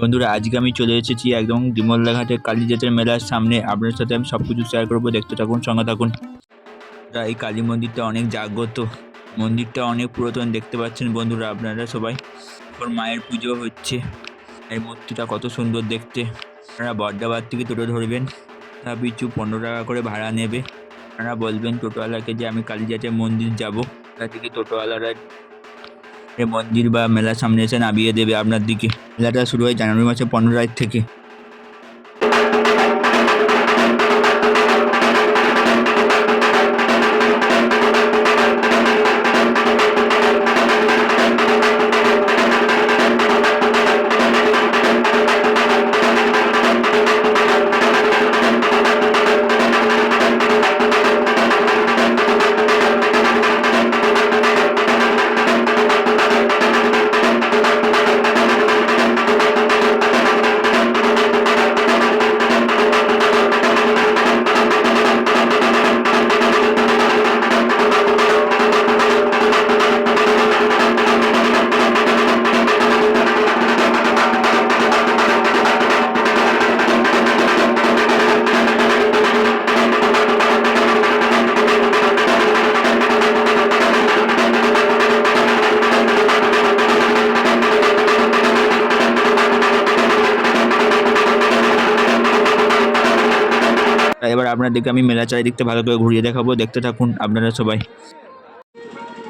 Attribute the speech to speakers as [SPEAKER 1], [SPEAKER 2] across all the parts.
[SPEAKER 1] বন্ধুরা, আজকে আমি চলে এসেছি একদম ডিমলদা ঘাটে কালীজাতের মেলার সামনে। আপনার সাথে আমি সব কিছু শেয়ার করব, দেখতে থাকুন, সঙ্গে থাকুন। এই কালী মন্দিরটা অনেক জাগ্রত। মন্দিরটা অনেক পুরাতন, দেখতে পাচ্ছেন বন্ধুরা আপনারা সবাই। ওর মায়ের পুজো হচ্ছে। এই মূর্তিটা কত সুন্দর দেখতে। আপনারা বর্দাবাদ থেকে টোটো ধরবেন। তা পিছু পনেরো টাকা করে ভাড়া নেবে। আপনারা বলবেন টোটোওয়ালাকে যে আমি কালীজাতের মন্দির যাব। তা থেকে টোটোওয়ালারা মন্দির বা মেলার সামনে এসে নামিয়ে দেবে আপনার দিকে। মেলাটা শুরু হয় জানুয়ারি মাসের পনেরো তারিখ থেকে। এবার আপনাদেরকে আমি মেলা চারিদিকটা ভালো করে ঘুরিয়ে দেখাবো। দেখতে থাকুন আপনারা সবাই।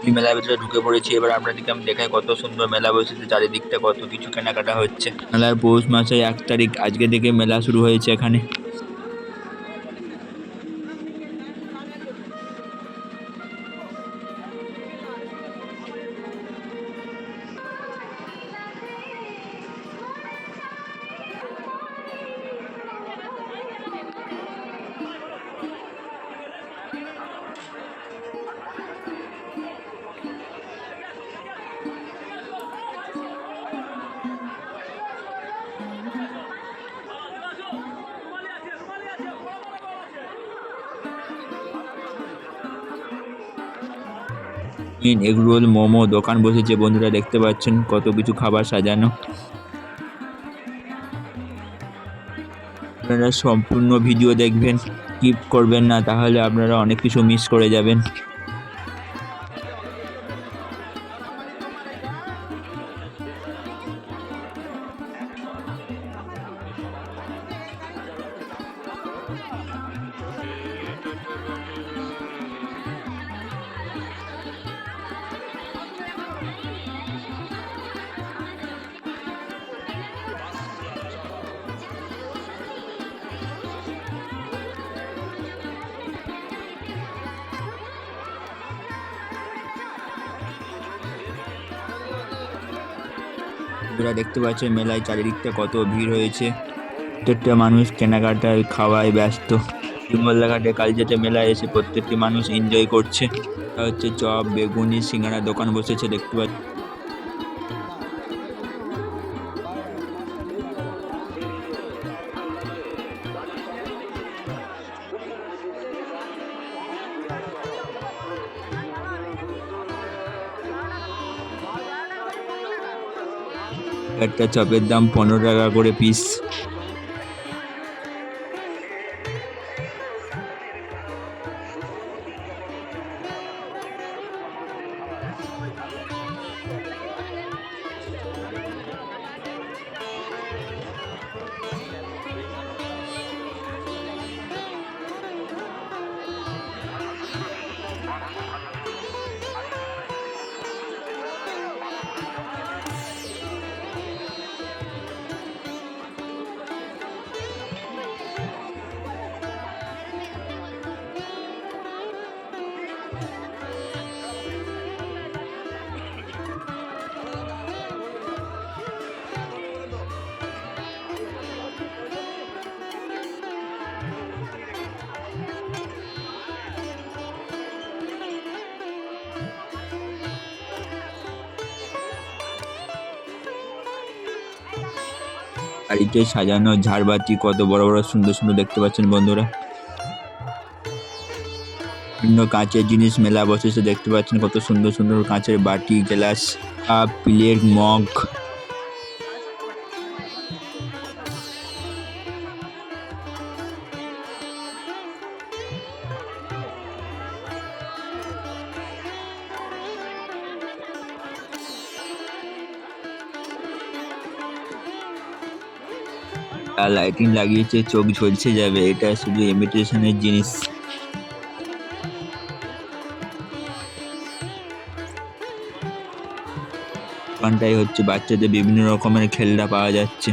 [SPEAKER 1] আমি মেলার ভিতরে ঢুকে পড়েছি। এবার আপনাদেরকে আমি দেখাই কত সুন্দর মেলা বসেছে, চারিদিকটা কত কিছু কেনাকাটা হচ্ছে। মেলার পৌষ মাসে এক তারিখ, আজকে থেকে মেলা শুরু হয়েছে এখানে। মিন এগরোল মোমো, দোকান বসেছে, বন্ধুরা দেখতে পাচ্ছেন কত কিছু খাবার সাজানো। আপনারা সম্পূর্ণ ভিডিও দেখবেন স্কিপ করবেন না, তাহলে আপনারা অনেক কিছু মিস করে যাবেন। আপনারা দেখতে পাচ্ছেন মেলায় চারিদিকটা কত ভিড় হয়েছে। প্রত্যেকটা মানুষ কেনাকাটায়, খাওয়ায় ব্যস্ত। ঘাটে কালজাতে মেলায় এসে প্রত্যেকটি মানুষ এনজয় করছে। হচ্ছে চপ, বেগুনি, সিঙ্গারা দোকান বসেছে, দেখতে পাচ্ছি। একটা চপের দাম পনেরো টাকা করে পিস বাড়িতে সাজানো ঝাড়বাতি কত বড় বড় সুন্দর সুন্দর দেখতে পাচ্ছেন বন্ধুরা। বিভিন্ন কাঁচের জিনিস মেলা বসেছে, দেখতে পাচ্ছেন কত সুন্দর সুন্দর কাঁচের বাটি, glass cup plate, mug. Lighting লাগিয়েছে, চোখ ঝলছে যাবে, এটা শুধু ইমিটেশনের জিনিস। দোকানটাই হচ্ছে বাচ্চাদের বিভিন্ন রকমের খেলনা পাওয়া যাচ্ছে।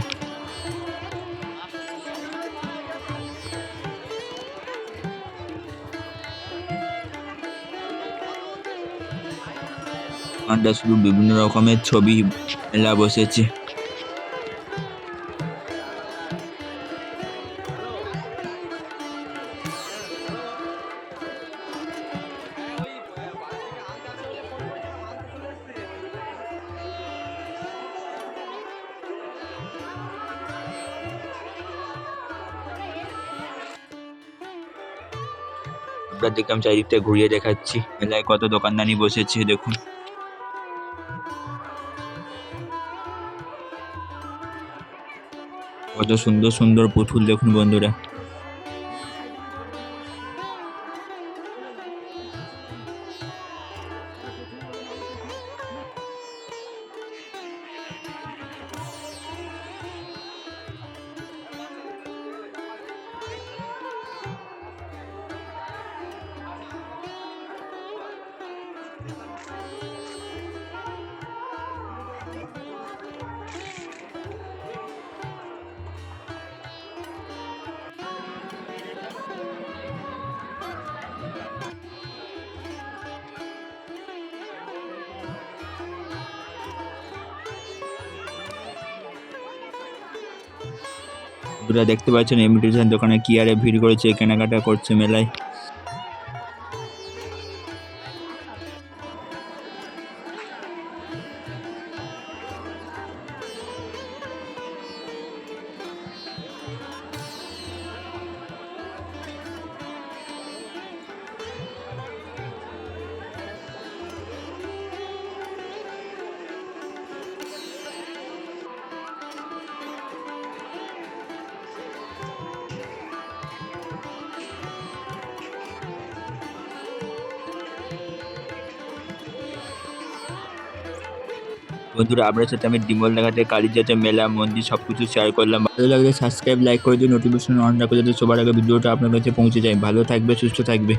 [SPEAKER 1] দোকানটা শুধু বিভিন্ন রকমের ছবি মেলা বসেছে। আপনার আমি চারিদিকটা ঘুরিয়ে দেখাচ্ছি। মেলায় কত দোকানদানি বসেছে, দেখুন। কত সুন্দর সুন্দর পুতুল, দেখুন বন্ধুরা। বন্ধুরা দেখতে পাচ্ছেন ইমিটেশন দোকানে কি আরে ভিড় করেছে কেনাকাটা করছে মেলায়। বন্ধুরা আপনার সাথে আমি ডিমল দেখাতে কালীজাতে মেলা, মন্দির সব কিছু শেয়ার করলাম। ভালো লাগলে সাবস্ক্রাইব লাইক করে দিন নোটিফিকেশন অন রাখো যাতে সবার আগে ভিডিওটা আপনার কাছে পৌঁছে যায়। ভালো থাকবে, সুস্থ থাকবে।